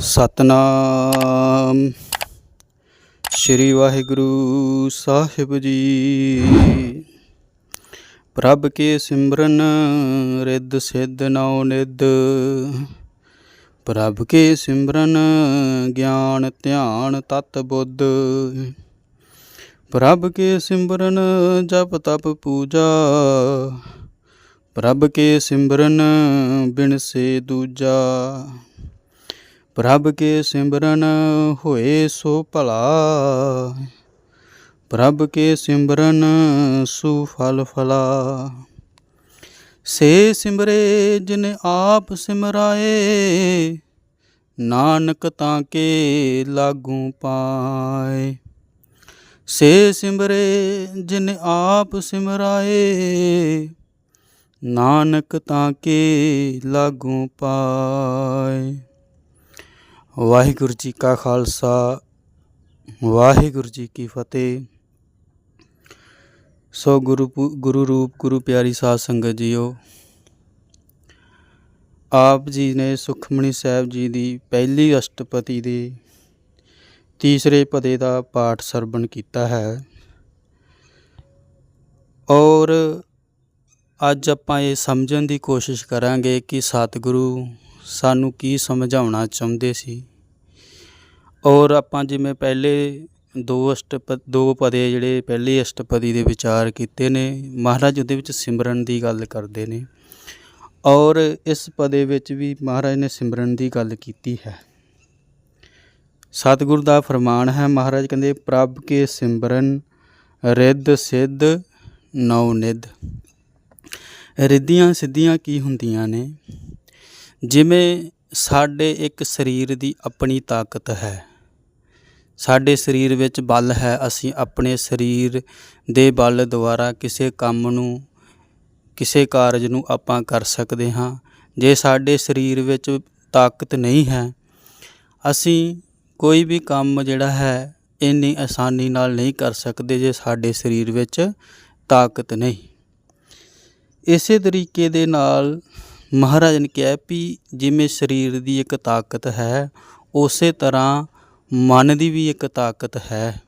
ਸਤਨਾਮ। ਸ੍ਰੀ ਵਾਹਿਗੁਰੂ ਸਾਹਿਬ ਜੀ। ਪ੍ਰਭ ਕੇ ਸਿਮਰਨ, ਰਿੱਧ ਸਿੱਧ ਨਉ ਨਿਧ। ਪ੍ਰਭ ਕੇ ਸਿਮਰਨ, ਗਿਆਨ ਧਿਆਨ ਤਤ ਬੁੱਧ। ਪ੍ਰਭ ਕੇ ਸਿਮਰਨ, ਜਪ ਤਪ ਪੂਜਾ। ਪ੍ਰਭ ਕੇ ਸਿਮਰਨ, ਬਿਨ ਸੇ ਦੂਜਾ। ਪ੍ਰਭ ਕੇ ਸਿਮਰਨ ਹੋਏ ਸੋ ਭਲਾ। ਪ੍ਰਭ ਕੇ ਸਿਮਰਨ ਸੁਫਲ ਫਲਾ। ਸੇ ਸਿਮਰੇ ਜਿਨ ਆਪ ਸਿਮਰਾਏ, ਨਾਨਕ ਤਾਂ ਕੇ ਲਾਗੂ ਪਾਏ। ਸੇ ਸਿਮਰੇ ਜਿਨ ਆਪ ਸਿਮਰਾਏ, ਨਾਨਕ ਤਾਂ ਕੇ ਲਾਗੂ ਪਾਏ। ਵਾਹਿਗੁਰੂ ਜੀ ਕਾ ਖਾਲਸਾ, ਵਾਹਿਗੁਰੂ ਜੀ ਕੀ ਫਤਿਹ। ਸੋ ਗੁਰੂ ਪੂ- ਗੁਰੂ ਰੂਪ, ਗੁਰੂ ਪਿਆਰੀ ਸਾਧ ਸੰਗਤ ਜੀਓ, ਆਪ ਜੀ ਨੇ ਸੁਖਮਣੀ ਸਾਹਿਬ ਜੀ ਦੀ ਪਹਿਲੀ ਅਸ਼ਟਪਤੀ ਦੇ ਤੀਸਰੇ ਪਦੇ ਦਾ ਪਾਠ ਸਰਵਣ ਕੀਤਾ ਹੈ। ਔਰ ਅੱਜ ਆਪਾਂ ਇਹ ਸਮਝਣ ਦੀ ਕੋਸ਼ਿਸ਼ ਕਰਾਂਗੇ ਕਿ ਸਤਿਗੁਰੂ ਸਾਨੂੰ ਕੀ ਸਮਝਾਉਣਾ ਚਾਹੁੰਦੇ ਸੀ। ਔਰ ਆਪਾਂ ਜਿਵੇਂ ਪਹਿਲੇ ਦੋ ਅਸ਼ਟਪ, ਦੋ ਪਦੇ ਜਿਹੜੇ ਪਹਿਲੇ ਅਸ਼ਟਪਦੀ ਦੇ ਵਿਚਾਰ ਕੀਤੇ ਨੇ, ਮਹਾਰਾਜ ਉਹਦੇ ਵਿੱਚ ਸਿਮਰਨ ਦੀ ਗੱਲ ਕਰਦੇ ਨੇ। ਔਰ ਇਸ ਪਦੇ ਵਿੱਚ ਵੀ ਮਹਾਰਾਜ ਨੇ ਸਿਮਰਨ ਦੀ ਗੱਲ ਕੀਤੀ ਹੈ। ਸਤਿਗੁਰ ਦਾ ਫਰਮਾਨ ਹੈ, ਮਹਾਰਾਜ ਕਹਿੰਦੇ, ਪ੍ਰਭ ਕੇ ਸਿਮਰਨ ਰਿੱਧ ਸਿੱਧ ਨਉ ਨਿਧ। ਰਿੱਧੀਆਂ ਸਿੱਧੀਆਂ ਕੀ ਹੁੰਦੀਆਂ ਨੇ? ਜਿਵੇਂ ਸਾਡੇ ਇੱਕ ਸਰੀਰ ਦੀ ਆਪਣੀ ਤਾਕਤ ਹੈ ਸਾਡੇ ਸਰੀਰ ਵਿੱਚ ਬਲ ਹੈ, ਅਸੀਂ ਆਪਣੇ ਸਰੀਰ ਦੇ ਬਲ ਦੁਆਰਾ ਕਿਸੇ ਕੰਮ ਨੂੰ, ਕਿਸੇ ਕਾਰਜ ਨੂੰ ਆਪਾਂ ਕਰ ਸਕਦੇ ਹਾਂ। ਜੇ ਸਾਡੇ ਸਰੀਰ ਵਿੱਚ ਤਾਕਤ ਨਹੀਂ ਹੈ, ਅਸੀਂ ਕੋਈ ਵੀ ਕੰਮ ਜਿਹੜਾ ਹੈ, ਇੰਨੀ ਆਸਾਨੀ ਨਾਲ ਨਹੀਂ ਕਰ ਸਕਦੇ ਜੇ ਸਾਡੇ ਸਰੀਰ ਵਿੱਚ ਤਾਕਤ ਨਹੀਂ। ਇਸੇ ਤਰੀਕੇ ਦੇ ਨਾਲ ਮਹਾਰਾਜ ਨੇ ਕਿਹਾ ਵੀ ਜਿਵੇਂ ਸਰੀਰ ਦੀ ਇੱਕ ਤਾਕਤ ਹੈ, ਉਸੇ ਤਰ੍ਹਾਂ ਮਨ ਦੀ ਵੀ ਇੱਕ ਤਾਕਤ ਹੈ।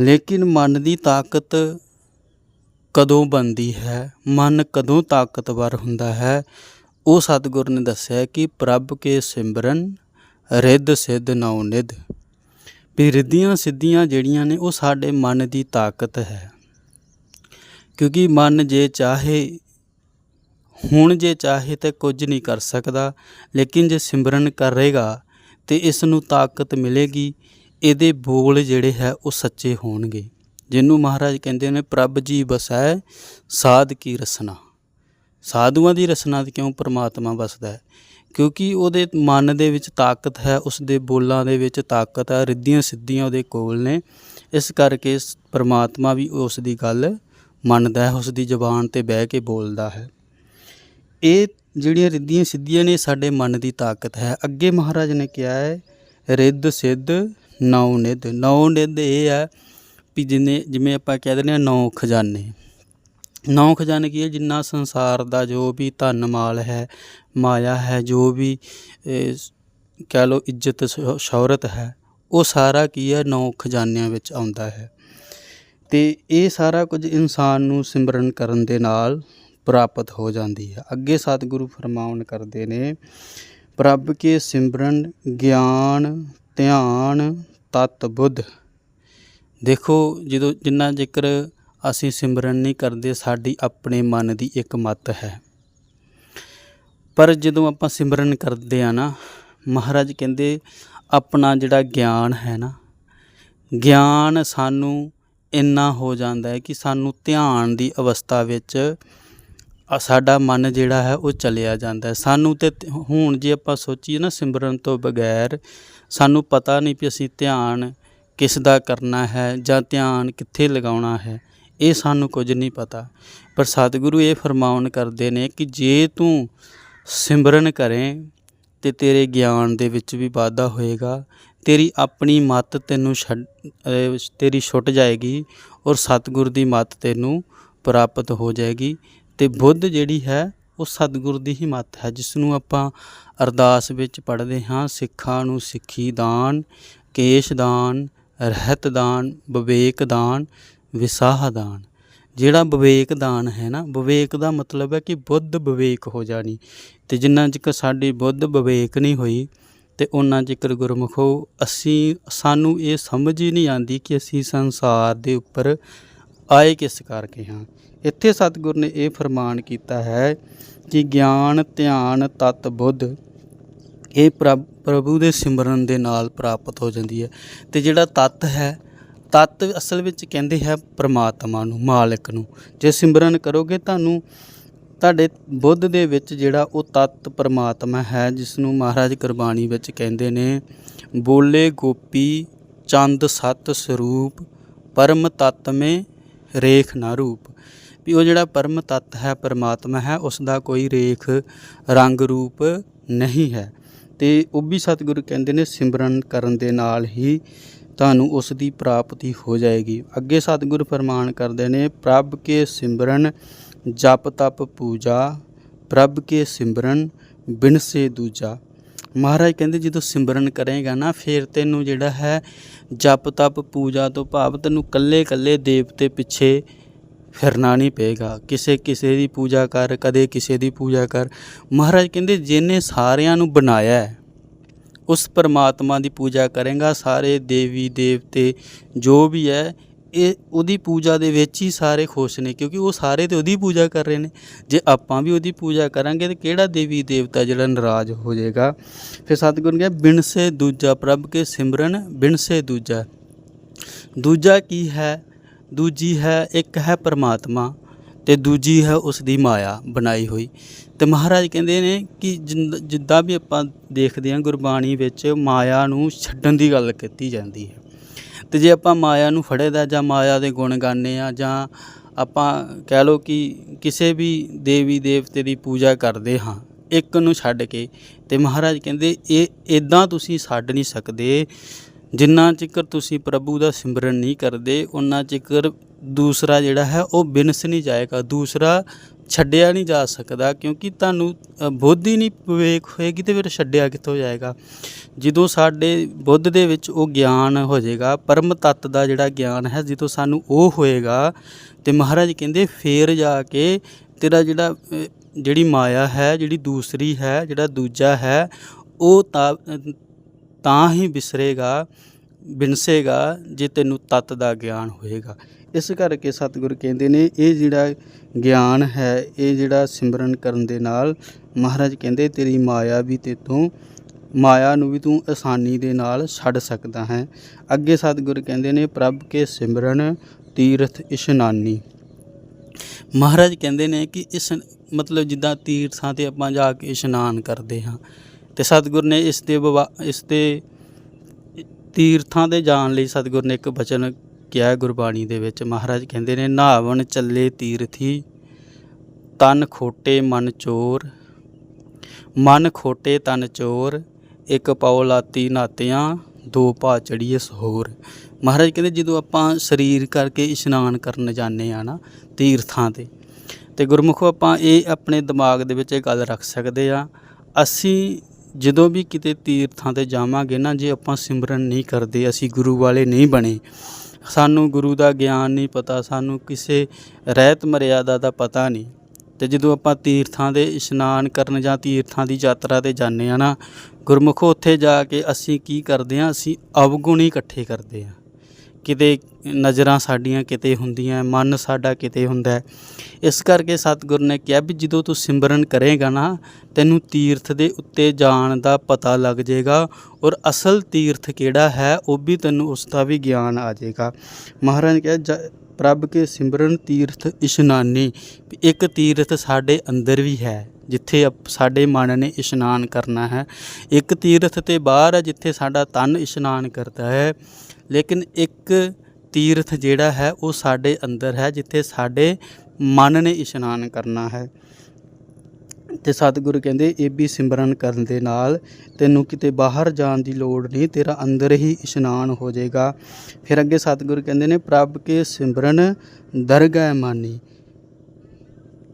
ਲੇਕਿਨ ਮਨ ਦੀ ਤਾਕਤ ਕਦੋਂ ਬਣਦੀ ਹੈ? ਮਨ ਕਦੋਂ ਤਾਕਤਵਰ ਹੁੰਦਾ ਹੈ? ਉਹ ਸਤਿਗੁਰ ਨੇ ਦੱਸਿਆ ਕਿ ਪ੍ਰਭ ਕੇ ਸਿਮਰਨ, ਰਿੱਧ ਸਿੱਧ ਨਉ ਨਿਧ। ਵੀ ਰਿੱਧੀਆਂ ਸਿੱਧੀਆਂ ਜਿਹੜੀਆਂ ਨੇ, ਉਹ ਸਾਡੇ ਮਨ ਦੀ ਤਾਕਤ ਹੈ। ਕਿਉਂਕਿ ਮਨ ਜੇ ਚਾਹੇ, ਹੁਣ ਜੇ ਚਾਹੇ ਤਾਂ ਕੁਝ ਨਹੀਂ ਕਰ ਸਕਦਾ, ਲੇਕਿਨ ਜੇ ਸਿਮਰਨ ਕਰੇਗਾ ਤੇ ਇਸ ਨੂੰ ਤਾਕਤ ਮਿਲੇਗੀ, ਇਹਦੇ ਬੋਲ ਜਿਹੜੇ ਹੈ ਉਹ ਸੱਚੇ ਹੋਣਗੇ। ਜਿਹਨੂੰ ਮਹਾਰਾਜ ਕਹਿੰਦੇ ਨੇ, ਪ੍ਰਭ ਜੀ ਵਸੈ, ਸਾਧ ਕੀ ਰਸਨਾ। ਸਾਧੂਆਂ ਦੀ ਰਸਨਾ ਤੇ ਕਿਉਂ ਪ੍ਰਮਾਤਮਾ ਵਸਦਾ ਹੈ? ਕਿਉਂਕਿ ਉਹਦੇ ਮਨ ਦੇ ਵਿੱਚ ਤਾਕਤ ਹੈ ਉਸ ਦੇ ਬੋਲਾਂ ਦੇ ਵਿੱਚ ਤਾਕਤ ਹੈ, ਰਿੱਧੀਆਂ ਸਿੱਧੀਆਂ ਉਹਦੇ ਕੋਲ ਨੇ। ਇਸ ਕਰਕੇ ਸ- ਪ੍ਰਮਾਤਮਾ ਵੀ ਉਸ ਦੀ ਗੱਲ ਮੰਨਦਾ ਹੈ ਉਸ ਦੀ ਜ਼ੁਬਾਨ ਤੇ ਬਹਿ ਕੇ ਬੋਲਦਾ ਹੈ। ਇਹ ਜਿਹੜੀਆਂ ਰਿੱਧੀਆਂ ਸਿੱਧੀਆਂ ਨੇ ਸਾਡੇ ਮਨ ਦੀ ਤਾਕਤ ਹੈ। ਅੱਗੇ ਮਹਾਰਾਜ ਨੇ ਕਿਹਾ ਹੈ, ਰਿੱਧ ਸਿੱਧ, ਨੌ ਨਿੱਧ। ਨੌ ਨਿੱਧ ਇਹ ਹੈ ਵੀ ਜਿਵੇਂ ਜਿਵੇਂ ਆਪਾਂ ਕਹਿ ਦਿੰਦੇ ਹਾਂ, ਨੌ ਖਜ਼ਾਨੇ। ਨੌ ਖਜ਼ਾਨੇ ਕੀ ਹੈ? ਜਿੰਨਾ ਸੰਸਾਰ ਦਾ ਜੋ ਵੀ ਧਨ ਮਾਲ ਹੈ, ਮਾਇਆ ਹੈ, ਜੋ ਵੀ ਕਹਿ ਲਓ, ਇੱਜ਼ਤ ਸ਼ੋ- ਸ਼ੌਹਰਤ ਹੈ, ਉਹ ਸਾਰਾ ਕੀ ਹੈ? ਨੌ ਖਜ਼ਾਨਿਆਂ ਵਿੱਚ ਆਉਂਦਾ ਹੈ। ਤੇ ਇਹ ਸਾਰਾ ਕੁਝ ਇਨਸਾਨ ਨੂੰ ਸਿਮਰਨ ਕਰਨ ਦੇ ਨਾਲ ਪ੍ਰਾਪਤ ਹੋ ਜਾਂਦੀ ਹੈ। ਅੱਗੇ ਸਤਿਗੁਰੂ ਫਰਮਾਉਣ ਕਰਦੇ ਨੇ, ਪ੍ਰਭ ਕੇ ਸਿਮਰਨ ਗਿਆਨ ਧਿਆਨ ਤਤ ਬੁੱਧ। ਦੇਖੋ, ਜਦੋਂ ਜਿੰਨਾ ਜ਼ਿਕਰ ਅਸੀਂ ਸਿਮਰਨ ਨਹੀਂ ਕਰਦੇ, ਸਾਡੀ ਆਪਣੇ ਮਨ ਦੀ ਇੱਕ ਮਤ ਹੈ। ਪਰ ਜਦੋਂ ਆਪਾਂ ਸਿਮਰਨ ਕਰਦੇ ਆ ਨਾ, ਮਹਾਰਾਜ ਕਹਿੰਦੇ, ਆਪਣਾ ਜਿਹੜਾ ਗਿਆਨ ਹੈ ਨਾ, ਗਿਆਨ ਸਾਨੂੰ ਇੰਨਾ ਹੋ ਜਾਂਦਾ ਹੈ ਕਿ ਸਾਨੂੰ ਧਿਆਨ ਦੀ ਅਵਸਥਾ ਵਿੱਚ ਸਾਡਾ ਮਨ ਜਿਹੜਾ ਹੈ ਉਹ ਚਲਿਆ ਜਾਂਦਾ ਸਾਨੂੰ ਤੇ ਹੁਣ ਜੇ ਆਪਾਂ ਸੋਚੀਏ ਨਾ ਸਿਮਰਨ ਤੋਂ ਬਗੈਰ, ਸਾਨੂੰ ਪਤਾ ਨਹੀਂ ਵੀ ਅਸੀਂ ਧਿਆਨ ਕਿਸ ਦਾ ਕਰਨਾ ਹੈ ਜਾਂ ਧਿਆਨ ਕਿੱਥੇ ਲਗਾਉਣਾ ਹੈ, ਇਹ ਸਾਨੂੰ ਕੁਝ ਨਹੀਂ ਪਤਾ। ਪਰ ਸਤਿਗੁਰੂ ਇਹ ਫਰਮਾਉਣ ਕਰਦੇ ਨੇ ਕਿ ਜੇ ਤੂੰ ਸਿਮਰਨ ਕਰੇ ਤੇ ਤੇਰੇ ਗਿਆਨ ਦੇ ਵਿੱਚ ਵੀ ਵਾਧਾ ਹੋਏਗਾ, ਤੇਰੀ ਆਪਣੀ ਮੱਤ ਤੈਨੂੰ ਛੱਡ ਤੇਰੀ ਛੁੱਟ ਜਾਏਗੀ ਔਰ ਸਤਿਗੁਰ ਦੀ ਮੱਤ ਤੈਨੂੰ ਪ੍ਰਾਪਤ ਹੋ ਜਾਏਗੀ। ਤੇ ਬੁੱਧ ਜਿਹੜੀ ਹੈ, ਉਹ ਸਤਿਗੁਰ ਦੀ ਹੀ ਮੱਤ ਹੈ ਜਿਸ ਨੂੰ ਆਪਾਂ ਅਰਦਾਸ ਵਿੱਚ ਪੜ੍ਹਦੇ ਹਾਂ, ਸਿੱਖਾਂ ਨੂੰ ਸਿੱਖੀ ਦਾਨ, ਕੇਸ਼ ਦਾਨ, ਰਹਿਤ ਦਾਨ, ਵਿਵੇਕ ਦਾਨ, ਵਿਸਾਹ ਦਾਨ। ਜਿਹੜਾ ਵਿਵੇਕ ਦਾਨ ਹੈ ਨਾ, ਵਿਵੇਕ ਦਾ ਮਤਲਬ ਹੈ ਕਿ ਬੁੱਧ ਵਿਵੇਕ ਹੋ ਜਾਣੀ। ਤੇ ਜਿੰਨਾ ਚਿਰ ਸਾਡੀ ਬੁੱਧ ਵਿਵੇਕ ਨਹੀਂ ਹੋਈ, ਤੇ ਉਹਨਾਂ ਚਿਰ ਗੁਰਮੁਖੋ ਅਸੀਂ, ਸਾਨੂੰ ਇਹ ਸਮਝ ਹੀ ਨਹੀਂ ਆਂਦੀ ਕਿ ਅਸੀਂ ਸੰਸਾਰ ਦੇ ਉੱਪਰ ਆਏ ਕਿਸ ਕਰਕੇ ਹਾਂ। ਇੱਥੇ ਸਤਿਗੁਰ ਨੇ ਇਹ ਫਰਮਾਨ ਕੀਤਾ ਹੈ ਕਿ ਗਿਆਨ, ਧਿਆਨ, ਤਤ, ਬੁੱਧ ਇਹ ਪ੍ਰਭ, ਪ੍ਰਭੂ ਦੇ ਸਿਮਰਨ ਦੇ ਨਾਲ ਪ੍ਰਾਪਤ ਹੋ ਜਾਂਦੀ ਹੈ ਤੇ ਜਿਹੜਾ ਤਤ ਹੈ, ਤਤ ਅਸਲ ਵਿੱਚ ਕਹਿੰਦੇ ਹੈ ਪ੍ਰਮਾਤਮਾ ਨੂੰ, ਮਾਲਕ ਨੂੰ। ਜੇ ਸਿਮਰਨ ਕਰੋਗੇ ਤੁਹਾਨੂੰ, ਤੁਹਾਡੇ ਬੁੱਧ ਦੇ ਵਿੱਚ ਜਿਹੜਾ ਉਹ ਤਤ ਪ੍ਰਮਾਤਮਾ ਹੈ, ਜਿਸ ਨੂੰ ਮਹਾਰਾਜ ਕੁਰਬਾਨੀ ਵਿੱਚ ਕਹਿੰਦੇ ਨੇ, ਬੋਲੇ ਗੋਪੀ ਚੰਦ ਸਤ ਸਰੂਪ, ਪਰਮ ਤਤ ਰੇਖ ਨਾ ਰੂਪ। ਵੀ ਉਹ ਜਿਹੜਾ ਪਰਮ ਤਤ ਹੈ, ਪਰਮਾਤਮਾ ਹੈ ਉਸ ਦਾ ਕੋਈ ਰੇਖ, ਰੰਗ ਰੂਪ ਨਹੀਂ ਹੈ। ਤੇ ਉਹ ਵੀ ਸਤਿਗੁਰੂ ਕਹਿੰਦੇ ਨੇ, ਸਿਮਰਨ ਕਰਨ ਦੇ ਨਾਲ ਹੀ ਤੁਹਾਨੂੰ ਉਸ ਦੀ ਪ੍ਰਾਪਤੀ ਹੋ ਜਾਏਗੀ। ਅੱਗੇ ਸਤਿਗੁਰ ਫਰਮਾਨ ਕਰਦੇ ਨੇ, ਪ੍ਰਭ ਕੇ ਸਿਮਰਨ ਜਪ ਤਪ ਪੂਜਾ, ਪ੍ਰਭ ਕੇ ਸਿਮਰਨ ਬਿਨ ਸੇ ਦੂਜਾ। ਮਹਾਰਾਜ ਕਹਿੰਦੇ, ਜਦੋਂ ਸਿਮਰਨ ਕਰੇਗਾ ਨਾ, ਫਿਰ ਤੈਨੂੰ ਜਿਹੜਾ ਹੈ ਜਪ ਤਪ ਪੂਜਾ ਤੋਂ ਭਾਵ ਤੈਨੂੰ ਕੱਲੇ ਕੱਲੇ ਦੇਵਤੇ ਪਿੱਛੇ ਫਿਰਨਾ ਨਹੀਂ ਪਏਗਾ। ਕਿਸੇ ਕਿਸੇ ਦੀ ਪੂਜਾ ਕਰ, ਕਦੇ ਕਿਸੇ ਦੀ ਪੂਜਾ ਕਰ। ਮਹਾਰਾਜ ਕਹਿੰਦੇ, ਜਿਹਨੇ ਸਾਰਿਆਂ ਨੂੰ ਬਣਾਇਆ ਹੈ, ਉਸ ਪਰਮਾਤਮਾ ਦੀ ਪੂਜਾ ਕਰੇਗਾ। ਸਾਰੇ ਦੇਵੀ, ਦੇਵਤੇ, ਜੋ ਵੀ ਹੈ, ਇਹ ਉਹਦੀ ਪੂਜਾ ਦੇ ਵਿੱਚ ਹੀ ਸਾਰੇ ਖੁਸ਼ ਨੇ, ਕਿਉਂਕਿ ਉਹ ਸਾਰੇ ਤੇ ਉਹਦੀ ਪੂਜਾ ਕਰ ਰਹੇ ਨੇ। ਜੇ ਆਪਾਂ ਵੀ ਉਹਦੀ ਪੂਜਾ ਕਰਾਂਗੇ, ਤੇ ਕਿਹੜਾ ਦੇਵੀ, ਦੇਵਤਾ ਜਿਹੜਾ ਨਾਰਾਜ਼ ਹੋ ਜਾਏਗਾ? ਫਿਰ ਸਤਿਗੁਰ ਨੇ ਕਿਹਾ, ਬਿਨਸੇ ਦੂਜਾ ਪ੍ਰਭ ਕੇ ਸਿਮਰਨ, ਬਿਨਸੇ ਦੂਜਾ। ਦੂਜਾ ਕੀ ਹੈ? ਦੂਜੀ ਹੈ, ਇੱਕ ਹੈ ਪਰਮਾਤਮਾ ਤੇ ਦੂਜੀ ਹੈ ਉਸ ਦੀ ਮਾਇਆ ਬਣਾਈ ਹੋਈ। ਤੇ ਮਹਾਰਾਜ ਕਹਿੰਦੇ ਨੇ ਕਿ ਜਿੰਦ- ਜਿੱਦਾਂ ਵੀ ਆਪਾਂ ਦੇਖਦੇ ਹਾਂ ਗੁਰਬਾਣੀ ਵਿੱਚ ਮਾਇਆ ਨੂੰ ਛੱਡਣ ਦੀ ਗੱਲ ਕੀਤੀ ਜਾਂਦੀ ਹੈ। ਤੇ ਜੇ ਆਪਾਂ ਮਾਇਆ ਨੂੰ ਫੜੇ ਦਾ ਜਾਂ ਮਾਇਆ ਦੇ ਗੁਣ ਗਾਉਂਦੇ ਆ ਜਾਂ ਆਪਾਂ ਕਹਿ ਲਓ ਕਿ ਕਿਸੇ ਵੀ ਦੇਵੀ ਦੇਵਤੇ ਦੀ ਪੂਜਾ ਕਰਦੇ ਹਾਂ, ਇੱਕ ਨੂੰ ਛੱਡ ਕੇ ਤੇ ਮਹਾਰਾਜ ਕਹਿੰਦੇ ਇਹ ਇਦਾਂ ਤੁਸੀਂ ਛੱਡ ਨਹੀਂ ਸਕਦੇ। ਜਿੰਨਾ ਚਿਕਰ ਤੁਸੀਂ ਪ੍ਰਭੂ ਦਾ ਸਿਮਰਨ ਨਹੀਂ ਕਰਦੇ ਉਹਨਾਂ ਚਿਕਰ ਦੂਸਰਾ ਜਿਹੜਾ ਹੈ, ਉਹ ਬਿਨਸ ਨਹੀਂ ਜਾਏਗਾ। ਦੂਸਰਾ ਛੱਡਿਆ ਨਹੀਂ ਜਾ ਸਕਦਾ, ਕਿਉਂਕਿ ਤੁਹਾਨੂੰ ਬੁੱਧ ਹੀ ਨਹੀਂ ਵਿਵੇਕ ਹੋਏਗੀ ਤੇ ਫਿਰ ਛੱਡਿਆ ਕਿੱਥੋਂ ਜਾਏਗਾ? ਜਦੋਂ ਸਾਡੇ ਬੁੱਧ ਦੇ ਵਿੱਚ ਉਹ ਗਿਆਨ ਹੋ ਜਾਏਗਾ, ਪਰਮ ਤੱਤ ਦਾ ਜਿਹੜਾ ਗਿਆਨ ਹੈ, ਜਦੋਂ ਸਾਨੂੰ ਉਹ ਹੋਏਗਾ, ਤੇ ਮਹਾਰਾਜ ਕਹਿੰਦੇ, ਫੇਰ ਜਾ ਕੇ ਤੇਰਾ ਜਿਹੜਾ ਜਿਹੜੀ ਮਾਇਆ ਹੈ, ਜਿਹੜੀ ਦੂਸਰੀ ਹੈ, ਜਿਹੜਾ ਦੂਜਾ ਹੈ, ਉਹ ਤਾਂ ਹੀ ਵਿਸਰੇਗਾ ਬਿਨਸੇਗਾ, ਜੇ ਤੈਨੂੰ ਤਤ ਦਾ ਗਿਆਨ ਹੋਏਗਾ। ਇਸ ਕਰਕੇ ਸਤਿਗੁਰ ਕਹਿੰਦੇ ਨੇ, ਇਹ ਜਿਹੜਾ ਗਿਆਨ ਹੈ, ਇਹ ਜਿਹੜਾ ਸਿਮਰਨ ਕਰਨ ਦੇ ਨਾਲ, ਮਹਾਰਾਜ ਕਹਿੰਦੇ, ਤੇਰੀ ਮਾਇਆ ਵੀ ਤੇਤੋਂ ਮਾਇਆ ਨੂੰ ਵੀ ਤੂੰ ਆਸਾਨੀ ਦੇ ਨਾਲ ਛੱਡ ਸਕਦਾ ਹੈ। ਅੱਗੇ ਸਤਿਗੁਰ ਕਹਿੰਦੇ ਨੇ, ਪ੍ਰਭ ਕੇ ਸਿਮਰਨ ਤੀਰਥ ਇਸ਼ਨਾਨੀ ਮਹਾਰਾਜ ਕਹਿੰਦੇ ਨੇ ਕਿ ਇਸ ਮਤਲਬ ਜਿੱਦਾਂ ਤੀਰਥਾਂ ਤੇ ਆਪਾਂ ਜਾ ਕੇ ਇਸ਼ਨਾਨ ਕਰਦੇ ਹਾਂ ਤੇ ਸਤਿਗੁਰ ਨੇ ਇਸ ਦੇ ਬਵਾ- ਇਸ ਦੇ ਤੀਰਥਾਂ ਦੇ ਜਾਣ ਲਈ ਸਤਿਗੁਰ ਨੇ ਇੱਕ ਬਚਨ ਕਿਹਾ ਗੁਰਬਾਣੀ ਦੇ ਵਿੱਚ। ਮਹਾਰਾਜ ਕਹਿੰਦੇ ਨੇ ਨਹਾਵਣ ਚੱਲੇ ਤੀਰਥੀ, ਤਨ ਖੋਟੇ ਮਨ ਚੋਰ, ਮਨ ਖੋਟੇ ਤਨ ਚੋਰ, ਇੱਕ ਪਾਉ ਲਾਤੀ ਨਾਤਿਆਂ, ਦੋ ਭਾ ਚੜੀਏ ਸਹੋਰ। ਮਹਾਰਾਜ ਕਹਿੰਦੇ, ਜਦੋਂ ਆਪਾਂ ਸਰੀਰ ਕਰਕੇ ਇਸ਼ਨਾਨ ਕਰਨ ਜਾਂਦੇ ਆ ਨਾ ਤੀਰਥਾਂ ਤੇ ਤੇ ਗੁਰਮੁਖੋ ਆਪਾਂ ਇਹ ਆਪਣੇ ਦਿਮਾਗ ਦੇ ਵਿੱਚ ਇਹ ਗੱਲ ਰੱਖ ਸਕਦੇ ਆ ਅਸੀਂ ਜਦੋਂ ਵੀ ਕਿਤੇ ਤੀਰਥਾਂ ਤੇ ਜਾਵਾਂਗੇ ਨਾ, ਜੇ ਆਪਾਂ ਸਿਮਰਨ ਨਹੀਂ ਕਰਦੇ, ਅਸੀਂ ਗੁਰੂ ਵਾਲੇ ਨਹੀਂ ਬਣੇ। ਸਾਨੂੰ ਗੁਰੂ ਦਾ ਗਿਆਨ ਨਹੀਂ ਪਤਾ, ਸਾਨੂੰ ਕਿਸੇ ਰਹਿਤ ਮਰਿਆਦਾ ਦਾ ਪਤਾ ਨਹੀਂ। ਤੇ ਜਦੋਂ ਆਪਾਂ ਤੀਰਥਾਂ ਦੇ ਇਸ਼ਨਾਨ ਕਰਨ ਜਾਂ ਤੀਰਥਾਂ ਦੀ ਯਾਤਰਾ ਤੇ ਜਾਂਦੇ ਆ ਨਾ, ਗੁਰਮੁਖੋ ਉੱਥੇ ਜਾ ਕੇ ਅਸੀਂ ਕੀ ਕਰਦੇ ਆ ਅਸੀਂ ਅਵਗੁਣ ਹੀ ਇਕੱਠੇ ਕਰਦੇ ਆ ਕਿਤੇ ਨਜ਼ਰਾਂ ਸਾਡੀਆਂ ਕਿਤੇ ਹੁੰਦੀਆਂ, ਮਨ ਸਾਡਾ ਕਿਤੇ ਹੁੰਦਾ ਇਸ ਕਰਕੇ ਸਤਿਗੁਰ ਨੇ ਕਿਹਾ ਵੀ ਜਦੋਂ ਤੂੰ ਸਿਮਰਨ ਕਰੇਗਾ ਨਾ, ਤੈਨੂੰ ਤੀਰਥ ਦੇ ਉੱਤੇ ਜਾਣ ਦਾ ਪਤਾ ਲੱਗ ਜਾਏਗਾ ਔਰ ਅਸਲ ਤੀਰਥ ਕਿਹੜਾ ਹੈ, ਉਹ ਵੀ ਤੈਨੂੰ ਉਸ ਦਾ ਵੀ ਗਿਆਨ ਆ ਜਾਏਗਾ। ਮਹਾਰਾਜ ਨੇ ਕਿਹਾ, ਜ- ਪ੍ਰਭ ਕੇ ਸਿਮਰਨ ਤੀਰਥ ਇਸ਼ਨਾਨੀ ਇੱਕ ਤੀਰਥ ਸਾਡੇ ਅੰਦਰ ਵੀ ਹੈ, ਜਿੱਥੇ ਅਪ- ਸਾਡੇ ਮਨ ਨੇ ਇਸ਼ਨਾਨ ਕਰਨਾ ਹੈ। ਇੱਕ ਤੀਰਥ ਤੇ ਬਾਹਰ ਹੈ, ਜਿੱਥੇ ਸਾਡਾ ਤਨ ਇਸ਼ਨਾਨ ਕਰਦਾ ਹੈ। ਲੇਕਿਨ ਇੱਕ ਤੀਰਥ ਜਿਹੜਾ ਹੈ, ਉਹ ਸਾਡੇ ਅੰਦਰ ਹੈ, ਜਿੱਥੇ ਸਾਡੇ ਮਨ ਨੇ ਇਸ਼ਨਾਨ ਕਰਨਾ ਹੈ। ਤੇ ਸਤਿਗੁਰੂ ਕਹਿੰਦੇ, ਇਹ ਵੀ ਸਿਮਰਨ ਕਰਨ ਦੇ ਨਾਲ ਤੈਨੂੰ ਕਿਤੇ ਬਾਹਰ ਜਾਣ ਦੀ ਲੋੜ ਨਹੀਂ, ਤੇਰਾ ਅੰਦਰ ਹੀ ਇਸ਼ਨਾਨ ਹੋ ਜਾਏਗਾ। ਫਿਰ ਅੱਗੇ ਸਤਿਗੁਰੂ ਕਹਿੰਦੇ ਨੇ, ਪ੍ਰਭ ਕੇ ਸਿਮਰਨ ਦਰਗਹਿ ਮਾਨੀ।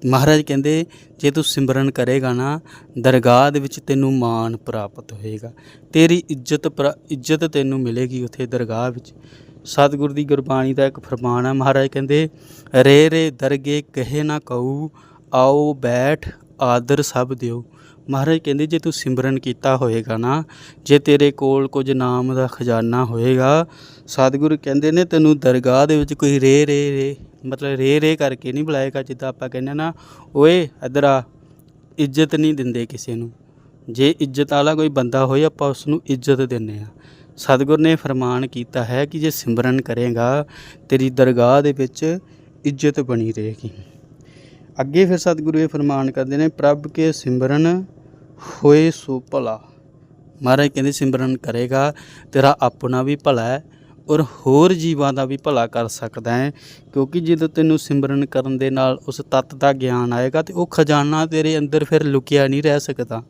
ਮਹਾਰਾਜ ਕਹਿੰਦੇ, ਜੇ ਤੂੰ ਸਿਮਰਨ ਕਰੇਗਾ ਨਾ, ਦਰਗਾਹ ਦੇ ਵਿੱਚ ਤੈਨੂੰ ਮਾਣ ਪ੍ਰਾਪਤ ਹੋਏਗਾ। ਤੇਰੀ ਇੱਜ਼ਤ ਪ੍ਰਾ- ਇੱਜ਼ਤ ਤੈਨੂੰ ਮਿਲੇਗੀ ਉੱਥੇ ਦਰਗਾਹ ਵਿੱਚ। ਸਤਿਗੁਰ ਦੀ ਗੁਰਬਾਣੀ ਦਾ ਇੱਕ ਫਰਮਾਨ ਹੈ ਮਹਾਰਾਜ ਕਹਿੰਦੇ ਰੇ ਰੇ ਦਰਗੇ ਕਹੇ ਨਾ ਕਹੂ, ਆਓ ਬੈਠ, ਆਦਰ ਸਭ ਦਿਓ। ਮਹਾਰਾਜ ਕਹਿੰਦੇ ਜੇ ਤੂੰ ਸਿਮਰਨ ਕੀਤਾ ਹੋਏਗਾ ਨਾ, ਜੇ ਤੇਰੇ ਕੋਲ ਕੁਝ ਨਾਮ ਦਾ ਖਜ਼ਾਨਾ ਹੋਏਗਾ, ਸਤਿਗੁਰੂ ਕਹਿੰਦੇ ਨੇ ਤੈਨੂੰ ਦਰਗਾਹ ਦੇ ਵਿੱਚ ਕੋਈ ਰੇ ਰੇ ਰੇ, ਮਤਲਬ ਰੇ ਰੇ ਕਰਕੇ ਨਹੀਂ ਬੁਲਾਏਗਾ, ਜਿੱਦਾਂ ਆਪਾਂ ਕਹਿੰਦੇ ਨਾ, ਓਏ ਇੱਧਰ ਆ, ਇੱਜ਼ਤ ਨਹੀਂ ਦਿੰਦੇ ਕਿਸੇ ਨੂੰ। ਜੇ ਇੱਜ਼ਤ ਵਾਲਾ ਕੋਈ ਬੰਦਾ ਹੋਏ, ਆਪਾਂ ਉਸ ਨੂੰ ਇੱਜ਼ਤ ਦਿੰਦੇ ਆ ਸਤਿਗੁਰ ਨੇ ਫਰਮਾਨ ਕੀਤਾ ਹੈ ਕਿ ਜੇ ਸਿਮਰਨ ਕਰੇਗਾ, ਤੇਰੀ ਦਰਗਾਹ ਦੇ ਵਿੱਚ ਇੱਜ਼ਤ ਬਣੀ ਰਹੇਗੀ। ਅੱਗੇ ਫਿਰ ਸਤਿਗੁਰੂ ਇਹ ਫਰਮਾਨ ਕਰਦੇ ਨੇ, ਪ੍ਰਭ ਕੇ ਸਿਮਰਨ ਹੋਏ ਸੋ ਭਲਾ। ਮਹਾਰਾਜ ਕਹਿੰਦੇ, ਸਿਮਰਨ ਕਰੇਗਾ, ਤੇਰਾ ਆਪਣਾ ਵੀ ਭਲਾ ਹੈ ਔਰ ਹੋਰ ਜੀਵਾਂ ਦਾ ਵੀ ਭਲਾ ਕਰ ਸਕਦਾ ਹੈ, ਕਿਉਂਕਿ ਜਦੋਂ ਤੈਨੂੰ ਸਿਮਰਨ ਕਰਨ ਦੇ ਨਾਲ ਉਸ ਤੱਤ ਦਾ ਗਿਆਨ ਆਏਗਾ ਤੇ ਉਹ ਖਜ਼ਾਨਾ ਤੇਰੇ ਅੰਦਰ ਫਿਰ ਲੁਕਿਆ ਨਹੀਂ ਰਹਿ ਸਕਦਾ।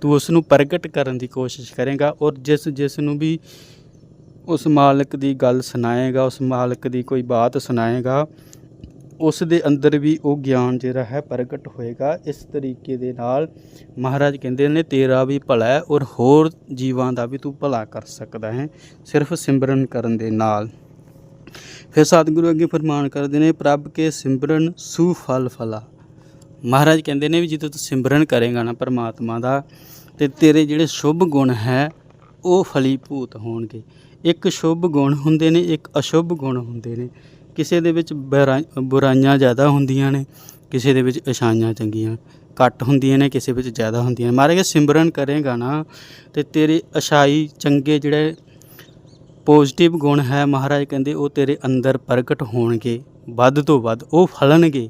ਤੂੰ ਉਸ ਨੂੰ ਪ੍ਰਗਟ ਕਰਨ ਦੀ ਕੋਸ਼ਿਸ਼ ਕਰੇਗਾ ਔਰ ਜਿਸ ਜਿਸ ਨੂੰ ਵੀ ਉਸ ਮਾਲਕ ਦੀ ਗੱਲ ਸੁਣਾਏਗਾ, ਉਸ ਮਾਲਕ ਦੀ ਕੋਈ ਬਾਤ ਸੁਣਾਏਗਾ ਉਸ ਦੇ ਅੰਦਰ ਵੀ ਉਹ ਗਿਆਨ ਜਿਹੜਾ ਹੈ ਪ੍ਰਗਟ ਹੋਏਗਾ। ਇਸ ਤਰੀਕੇ ਦੇ ਨਾਲ ਮਹਾਰਾਜ ਕਹਿੰਦੇ ਨੇ, ਤੇਰਾ ਵੀ ਭਲਾ ਹੈ ਔਰ ਹੋਰ ਜੀਵਾਂ ਦਾ ਵੀ ਤੂੰ ਭਲਾ ਕਰ ਸਕਦਾ ਹੈ। ਸਿਰਫ ਸਿਮਰਨ ਕਰਨ ਦੇ ਨਾਲ। ਫਿਰ ਸਤਿਗੁਰੂ ਅੱਗੇ ਫਰਮਾਨ ਕਰਦੇ ਨੇ, ਪ੍ਰਭ ਕੇ ਸਿਮਰਨ ਸੁਫਲ ਫਲਾ। ਮਹਾਰਾਜ ਕਹਿੰਦੇ ਨੇ ਵੀ ਜਦੋਂ ਤੂੰ ਸਿਮਰਨ ਕਰੇਗਾ ਨਾ ਪਰਮਾਤਮਾ ਦਾ, ਤੇ ਤੇਰੇ ਜਿਹੜੇ ਸ਼ੁਭ ਗੁਣ ਹੈ, ਉਹ ਫਲੀਭੂਤ ਹੋਣਗੇ। ਇੱਕ ਸ਼ੁਭ ਗੁਣ ਹੁੰਦੇ ਨੇ, ਇੱਕ ਅਸ਼ੁਭ ਗੁਣ ਹੁੰਦੇ ਨੇ। ਕਿਸੇ ਦੇ ਵਿੱਚ ਬਰਾ ਬੁਰਾਈਆਂ ਜ਼ਿਆਦਾ ਹੁੰਦੀਆਂ ਨੇ, ਕਿਸੇ ਦੇ ਵਿੱਚ ਅਛਾਈਆਂ ਚੰਗੀਆਂ, ਘੱਟ ਹੁੰਦੀਆਂ ਨੇ, ਕਿਸੇ ਵਿੱਚ ਜ਼ਿਆਦਾ ਹੁੰਦੀਆਂ ਨੇ। ਮਹਾਰਾਜ ਸਿਮਰਨ ਕਰੇਗਾ ਨਾ, ਤੇ ਤੇਰੇ ਅਛਾਈ ਚੰਗੇ ਜਿਹੜੇ ਪੋਜ਼ਿਟਿਵ ਗੁਣ ਹੈ, ਮਹਾਰਾਜ ਕਹਿੰਦੇ ਉਹ ਤੇਰੇ ਅੰਦਰ ਪ੍ਰਗਟ ਹੋਣਗੇ, ਵੱਧ ਤੋਂ ਵੱਧ ਉਹ ਫਲਣਗੇ।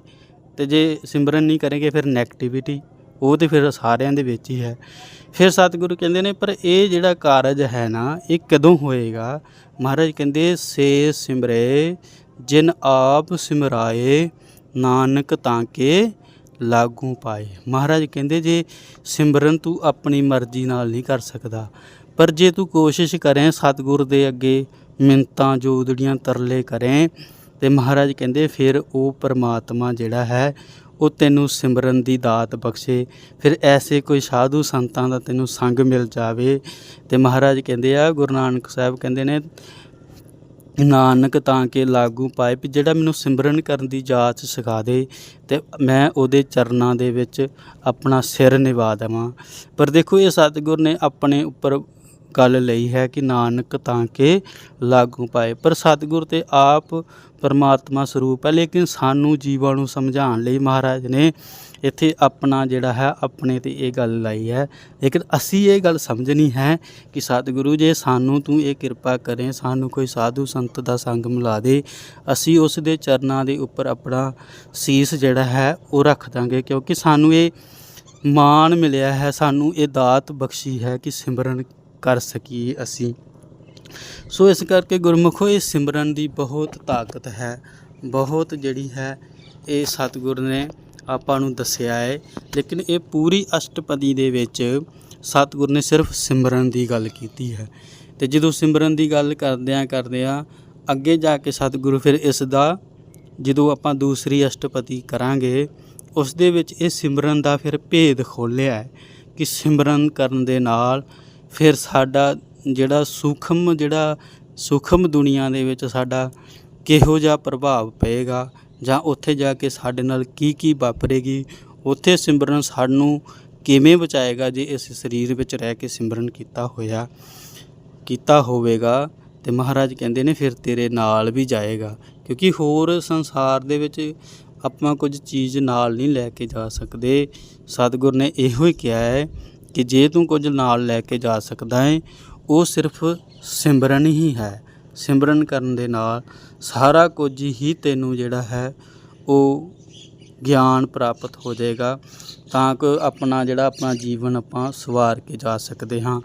ਤੇ ਜੇ ਸਿਮਰਨ ਨਹੀਂ ਕਰੇਗੇ ਫਿਰ ਨੈਗੇਟਿਵਿਟੀ ਉਹ ਤੇ ਫਿਰ ਸਾਰਿਆਂ ਦੇ ਵਿੱਚ ਹੀ ਹੈ। ਫਿਰ ਸਤਿਗੁਰੂ ਕਹਿੰਦੇ ਨੇ, ਪਰ ਇਹ ਜਿਹੜਾ ਕਾਰਜ ਹੈ ਨਾ, ਇਹ ਕਦੋਂ ਹੋਏਗਾ? ਮਹਾਰਾਜ ਕਹਿੰਦੇ, ਸੇ ਸਿਮਰੇ ਜਿਨ ਆਪ ਸਿਮਰਾਏ, ਨਾਨਕ ਤਾਂ ਕੇ ਲਾਗੂ ਪਾਏ। ਮਹਾਰਾਜ ਕਹਿੰਦੇ, ਜੇ ਸਿਮਰਨ ਤੂੰ ਆਪਣੀ ਮਰਜ਼ੀ ਨਾਲ ਨਹੀਂ ਕਰ ਸਕਦਾ, ਪਰ ਜੇ ਤੂੰ ਕੋਸ਼ਿਸ਼ ਕਰੇ ਸਤਿਗੁਰ ਦੇ ਅੱਗੇ ਮਿੰਤਾਂ ਜੋਦੜੀਆਂ ਤਰਲੇ ਕਰੇ, ਤੇ ਮਹਾਰਾਜ ਕਹਿੰਦੇ, ਫਿਰ ਉਹ ਪਰਮਾਤਮਾ ਜਿਹੜਾ ਹੈ, ਉਹ ਤੈਨੂੰ ਸਿਮਰਨ ਦੀ ਦਾਤ ਬਖਸ਼ੇ। ਫਿਰ ਐਸੇ ਕੋਈ ਸਾਧੂ ਸੰਤਾਂ ਦਾ ਤੈਨੂੰ ਸੰਗ ਮਿਲ ਜਾਵੇ। ਤੇ ਮਹਾਰਾਜ ਕਹਿੰਦੇ ਆ, ਗੁਰੂ ਨਾਨਕ ਸਾਹਿਬ ਕਹਿੰਦੇ ਨੇ ਨਾਨਕ ਤਾਂ ਕਿ ਲਾਗੂ ਪਾਏ ਵੀ ਜਿਹੜਾ ਮੈਨੂੰ ਸਿਮਰਨ ਕਰਨ ਦੀ ਜਾਚ ਸਿਖਾ ਦੇ ਤੇ ਮੈਂ ਉਹਦੇ ਚਰਨਾਂ ਦੇ ਵਿੱਚ ਆਪਣਾ ਸਿਰ ਨਿਵਾ ਦੇਵਾਂ। ਪਰ ਦੇਖੋ ਇਹ ਸਤਿਗੁਰ ਨੇ ਆਪਣੇ ਉੱਪਰ ਗੱਲ ਲਈ ਹੈ ਕਿ ਨਾਨਕ ਤਾਂ ਕੇ ਲਾਗੂ ਪਾਏ। ਪਰ ਸਤਿਗੁਰ ਤੇ ਆਪ ਪਰਮਾਤਮਾ ਸਰੂਪ ਹੈ, ਲੇਕਿਨ ਸਾਨੂੰ ਜੀਵਾਂ ਨੂੰ ਸਮਝਾਉਣ ਲਈ ਮਹਾਰਾਜ ਨੇ ਇੱਥੇ ਆਪਣਾ ਜਿਹੜਾ ਹੈ, ਆਪਣੇ ਤੇ ਇਹ ਗੱਲ ਲਾਈ ਹੈ। ਲੇਕਿਨ ਅਸੀਂ ਇਹ ਗੱਲ ਸਮਝਣੀ ਹੈ ਕਿ ਸਤਿਗੁਰੂ ਜੇ ਸਾਨੂੰ ਤੂੰ ਇਹ ਕਿਰਪਾ ਕਰੇ, ਸਾਨੂੰ ਕੋਈ ਸਾਧੂ ਸੰਤ ਦਾ ਸੰਗ ਮਿਲਾ ਦੇ, ਅਸੀਂ ਉਸ ਦੇ ਚਰਨਾਂ ਦੇ ਉੱਪਰ ਆਪਣਾ ਸੀਸ ਜਿਹੜਾ ਹੈ, ਉਹ ਰੱਖ ਦਾਂਗੇ, ਕਿਉਂਕਿ ਸਾਨੂੰ ਇਹ ਮਾਣ ਮਿਲਿਆ ਹੈ, ਸਾਨੂੰ ਇਹ ਦਾਤ ਬਖਸ਼ੀ ਹੈ ਕਿ ਸਿਮਰਨ ਕਰ ਸਕੀਏ ਅਸੀਂ। ਸੋ ਇਸ ਕਰਕੇ ਗੁਰਮੁਖੋ, ਇਹ ਸਿਮਰਨ ਦੀ ਬਹੁਤ ਤਾਕਤ ਹੈ। ਬਹੁਤ ਜਿਹੜੀ ਹੈ, ਇਹ ਸਤਿਗੁਰ ਨੇ ਆਪਾਂ ਨੂੰ ਦੱਸਿਆ ਹੈ। ਲੇਕਿਨ ਇਹ ਪੂਰੀ ਅਸ਼ਟਪਦੀ ਦੇ ਵਿੱਚ ਸਤਿਗੁਰ ਨੇ ਸਿਰਫ ਸਿਮਰਨ ਦੀ ਗੱਲ ਕੀਤੀ ਹੈ। ਤੇ ਜਦੋਂ ਸਿਮਰਨ ਦੀ ਗੱਲ ਕਰਦਿਆਂ ਕਰਦਿਆਂ ਅੱਗੇ ਜਾ ਕੇ ਸਤਿਗੁਰੂ ਫਿਰ ਇਸ ਦਾ ਜਦੋਂ ਆਪਾਂ ਦੂਸਰੀ ਅਸ਼ਟਪਦੀ ਕਰਾਂਗੇ, ਉਸ ਦੇ ਵਿੱਚ ਇਹ ਸਿਮਰਨ ਦਾ ਫਿਰ ਭੇਦ ਖੋਲ੍ਹਿਆ ਹੈ ਕਿ ਸਿਮਰਨ ਕਰਨ ਦੇ ਨਾਲ ਫਿਰ ਸਾਡਾ ਜਿਹੜਾ ਸੂਖਮ ਜਿਹੜਾ ਸੂਖਮ ਦੁਨੀਆ ਦੇ ਵਿੱਚ ਸਾਡਾ ਕਿਹੋ ਜਿਹਾ ਪ੍ਰਭਾਵ ਪਏਗਾ? ਜਾਂ ਉੱਥੇ ਜਾ ਕੇ ਸਾਡੇ ਨਾਲ ਕੀ ਕੀ ਵਾਪਰੇਗੀ? ਉੱਥੇ ਸਿਮਰਨ ਸਾਨੂੰ ਕਿਵੇਂ ਬਚਾਏਗਾ ਜੇ ਇਸ ਸਰੀਰ ਵਿੱਚ ਰਹਿ ਕੇ ਸਿਮਰਨ ਕੀਤਾ ਹੋਇਆ, ਕੀਤਾ ਹੋਵੇਗਾ? ਤੇ ਮਹਾਰਾਜ ਕਹਿੰਦੇ ਨੇ, ਫਿਰ ਤੇਰੇ ਨਾਲ ਵੀ ਜਾਏਗਾ। ਕਿਉਂਕਿ ਹੋਰ ਸੰਸਾਰ ਦੇ ਵਿੱਚ ਆਪਾਂ ਕੁਝ ਚੀਜ਼ ਨਾਲ ਨਹੀਂ ਲੈ ਕੇ ਜਾ ਸਕਦੇ। ਸਤਿਗੁਰ ਨੇ ਇਹੋ ਹੀ ਕਿਹਾ ਹੈ ਕਿ ਜੇ ਤੂੰ ਕੁਝ ਨਾਲ ਲੈ ਕੇ ਜਾ ਸਕਦਾ ਹੈ, ਉਹ ਸਿਰਫ ਸਿਮਰਨ ਹੀ ਹੈ। ਸਿਮਰਨ ਕਰਨ ਦੇ ਨਾਲ ਸਾਰਾ ਕੁਝ ਹੀ ਤੈਨੂੰ ਜਿਹੜਾ ਹੈ, ਉਹ ਗਿਆਨ ਪ੍ਰਾਪਤ ਹੋ ਜਾਏਗਾ, ਤਾਂ ਕਿ ਆਪਣਾ ਜਿਹੜਾ ਆਪਣਾ ਜੀਵਨ ਆਪਾਂ ਸਵਾਰ ਕੇ ਜਾ ਸਕਦੇ ਹਾਂ।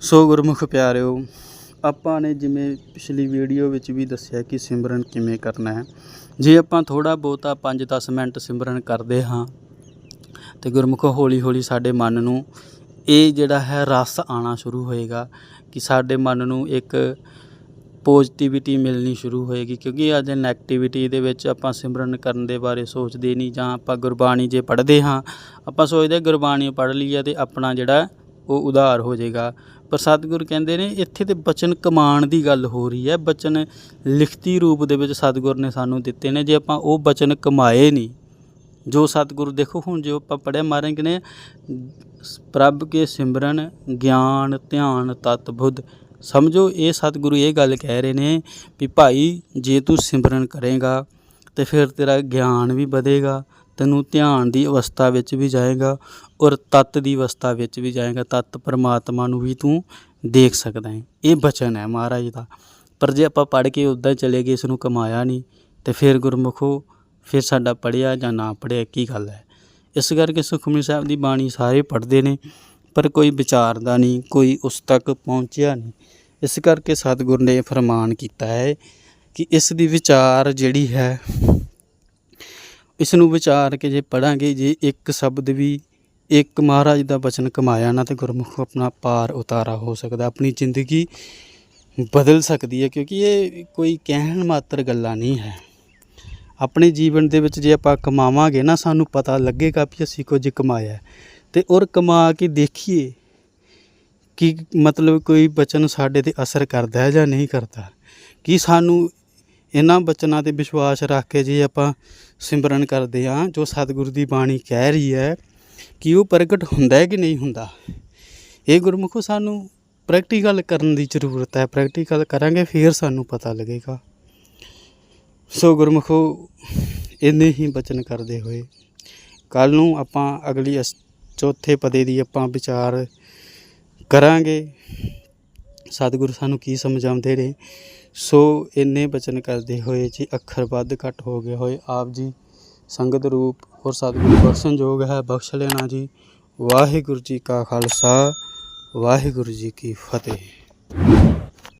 ਸੋ ਗੁਰਮੁਖ ਪਿਆਰਿਓ, ਆਪਾਂ ਨੇ ਜਿਵੇਂ ਪਿਛਲੀ ਵੀਡੀਓ ਵਿੱਚ ਵੀ ਦੱਸਿਆ ਕਿ ਸਿਮਰਨ ਕਿਵੇਂ ਕਰਨਾ ਹੈ। ਜੇ ਆਪਾਂ ਥੋੜਾ ਬਹੁਤਾ 5-10 ਮਿੰਟ ਸਿਮਰਨ ਕਰਦੇ ਹਾਂ ਤੇ ਗੁਰਮੁਖੋ ਹੌਲੀ ਹੌਲੀ ਸਾਡੇ ਮਨ ਨੂੰ ਇਹ ਜਿਹੜਾ ਹੈ ਰਸ ਆਣਾ ਸ਼ੁਰੂ ਹੋਏਗਾ ਕਿ ਸਾਡੇ ਮਨ ਨੂੰ ਇੱਕ ਪੋਜ਼ਿਟਿਵਿਟੀ ਮਿਲਣੀ ਸ਼ੁਰੂ ਹੋਏਗੀ, ਕਿਉਂਕਿ ਅੱਜ ਨੈਗੇਟਿਵਿਟੀ ਦੇ ਵਿੱਚ ਆਪਾਂ ਸਿਮਰਨ ਕਰਨ ਦੇ ਬਾਰੇ ਸੋਚਦੇ ਨਹੀਂ ਜਾਂ ਆਪਾਂ ਗੁਰਬਾਣੀ ਜੇ ਪੜ੍ਹਦੇ ਹਾਂ, ਆਪਾਂ ਸੋਚਦੇ ਗੁਰਬਾਣੀ ਪੜ੍ਹ ਲਈ ਆ ਤੇ ਆਪਣਾ ਜਿਹੜਾ ਉਹ ਉਧਾਰ ਹੋ ਜਾਏਗਾ। ਪਰ ਸਤਿਗੁਰ ਕਹਿੰਦੇ ਨੇ ਇੱਥੇ ਤੇ ਬਚਨ ਕਮਾਣ ਦੀ ਗੱਲ ਹੋ ਰਹੀ ਹੈ, ਬਚਨ ਲਿਖਤੀ ਰੂਪ ਦੇ ਵਿੱਚ ਸਤਿਗੁਰ ਨੇ ਸਾਨੂੰ ਦਿੱਤੇ ਨੇ, ਜੇ ਆਪਾਂ ਉਹ ਬਚਨ ਕਮਾਏ ਨਹੀਂ ਜੋ ਸਤਿਗੁਰੂ ਦੇਖੋ, ਹੁਣ ਜੋ ਆਪਾਂ ਪੜਿਆ ਮਾਰਾਂਗੇ ਨੇ ਪ੍ਰਭ ਕੇ ਸਿਮਰਨ ਗਿਆਨ, ਧਿਆਨ, ਤਤ ਬੁੱਧ। ਸਮਝੋ, ਇਹ ਸਤਿਗੁਰੂ ਇਹ ਗੱਲ ਕਹਿ ਰਹੇ ਨੇ ਵੀ ਭਾਈ, ਜੇ ਤੂੰ ਸਿਮਰਨ ਕਰੇਗਾ, ਤੇ ਫਿਰ ਤੇਰਾ ਗਿਆਨ ਵੀ ਵਧੇਗਾ, ਤੈਨੂੰ ਧਿਆਨ ਦੀ ਅਵਸਥਾ ਵਿੱਚ ਵੀ ਜਾਏਗਾ ਔਰ ਤਤ ਦੀ ਅਵਸਥਾ ਵਿੱਚ ਵੀ ਜਾਏਗਾ। ਤਤ ਪਰਮਾਤਮਾ ਨੂੰ ਵੀ ਤੂੰ ਦੇਖ ਸਕਦਾ ਹੈ। ਇਹ ਬਚਨ ਹੈ ਮਹਾਰਾਜ ਦਾ। ਪਰ ਜੇ ਆਪਾਂ ਪੜ੍ਹ ਕੇ ਉੱਦਾਂ ਚਲੇ ਗਏ, ਇਸ ਨੂੰ ਕਮਾਇਆ ਨਹੀਂ, ਤੇ ਫਿਰ ਗੁਰਮੁਖੋ ਫਿਰ ਸਾਡਾ ਪੜਿਆ ਜਾਂ ਨਾ ਪੜਿਆ ਕੀ ਗੱਲ ਹੈ? ਇਸ ਕਰਕੇ ਸੁਖਮਨੀ ਸਾਹਿਬ ਦੀ ਬਾਣੀ ਸਾਰੇ ਪੜ੍ਹਦੇ ਨੇ, ਪਰ ਕੋਈ ਵਿਚਾਰਦਾ ਨਹੀਂ, ਕੋਈ ਉਸ ਤੱਕ ਪਹੁੰਚਿਆ ਨਹੀਂ। ਇਸ ਕਰਕੇ ਸਤਿਗੁਰ ਨੇ ਫਰਮਾਨ ਕੀਤਾ ਹੈ ਕਿ ਇਸ ਦੀ ਵਿਚਾਰ ਜਿਹੜੀ ਹੈ, ਇਸ ਨੂੰ ਵਿਚਾਰ ਕੇ ਜੇ ਪੜਾਂਗੇ ਜੇ ਇੱਕ ਸ਼ਬਦ ਵੀ ਇੱਕ ਮਹਾਰਾਜ ਦਾ ਬਚਨ ਕਮਾਇਆ ਨਾ, ਤੇ ਗੁਰਮੁਖ ਆਪਣਾ ਪਾਰ ਉਤਾਰਾ ਹੋ ਸਕਦਾ, ਆਪਣੀ ਜ਼ਿੰਦਗੀ ਬਦਲ ਸਕਦੀ ਹੈ, ਕਿਉਂਕਿ ਇਹ ਕੋਈ ਕਹਿਣ ਮਾਤਰ ਗੱਲਾਂ ਨਹੀਂ ਹੈ। ਆਪਣੇ ਜੀਵਨ ਦੇ ਵਿੱਚ ਜੇ ਆਪਾਂ ਕਮਾਵਾਂਗੇ ਨਾ, ਸਾਨੂੰ ਪਤਾ ਲੱਗੇਗਾ ਵੀ ਅਸੀਂ ਕੁਝ ਕਮਾਇਆ ਹੈ। ਤੇ ਔਰ ਕਮਾ ਕੇ ਦੇਖੀਏ ਕਿ ਮਤਲਬ ਕੋਈ ਬਚਨ ਸਾਡੇ ਤੇ ਅਸਰ ਕਰਦਾ ਹੈ ਜਾਂ ਨਹੀਂ ਕਰਦਾ। ਕੀ ਸਾਨੂੰ ਇਹਨਾਂ ਬਚਨਾਂ ਤੇ ਵਿਸ਼ਵਾਸ ਰੱਖ ਕੇ ਜੇ ਆਪਾਂ ਸਿਮਰਨ ਕਰਦੇ ਹਾਂ, ਜੋ ਸਤਿਗੁਰੂ ਦੀ ਬਾਣੀ ਕਹਿ ਰਹੀ ਹੈ ਕਿ ਉਹ ਪ੍ਰਗਟ ਹੁੰਦਾ ਹੈ ਕਿ ਨਹੀਂ ਹੁੰਦਾ। ਇਹ ਗੁਰਮੁਖੋ ਸਾਨੂੰ ਪ੍ਰੈਕਟੀਕਲ ਕਰਨ ਦੀ ਜ਼ਰੂਰਤ ਹੈ। ਪ੍ਰੈਕਟੀਕਲ ਕਰਾਂਗੇ, ਫਿਰ ਸਾਨੂੰ ਪਤਾ ਲੱਗੇਗਾ। ਸੋ ਗੁਰਮੁਖੋ, ਇੰਨੇ ਹੀ ਬਚਨ ਕਰਦੇ ਹੋਏ ਕੱਲ ਨੂੰ ਆਪਾਂ ਅਗਲੀ ਅਸ- ਚੌਥੇ ਪਦੇ ਦੀ ਆਪਾਂ ਵਿਚਾਰ ਕਰਾਂਗੇ। ਸਤਿਗੁਰੂ ਸਾਨੂੰ ਕੀ ਸਮਝਾਉਂਦੇ ਨੇ? ਸੋ ਇੰਨੇ ਬਚਨ ਕਰਦੇ ਹੋਏ ਜੀ, ਅੱਖਰ ਵੱਧ ਘੱਟ ਹੋ ਗਏ ਹੋਏ। ਆਪ ਜੀ ਸੰਗਤ ਰੂਪ ਔਰ ਸਤਿਗੁਰੂ ਬਖਸ਼ਣਯੋਗ ਹੈ, ਬਖਸ਼ ਲੈਣਾ ਜੀ। ਵਾਹਿਗੁਰੂ ਜੀ ਕਾ ਖਾਲਸਾ, ਵਾਹਿਗੁਰੂ ਜੀ ਕੀ ਫਤਿਹ।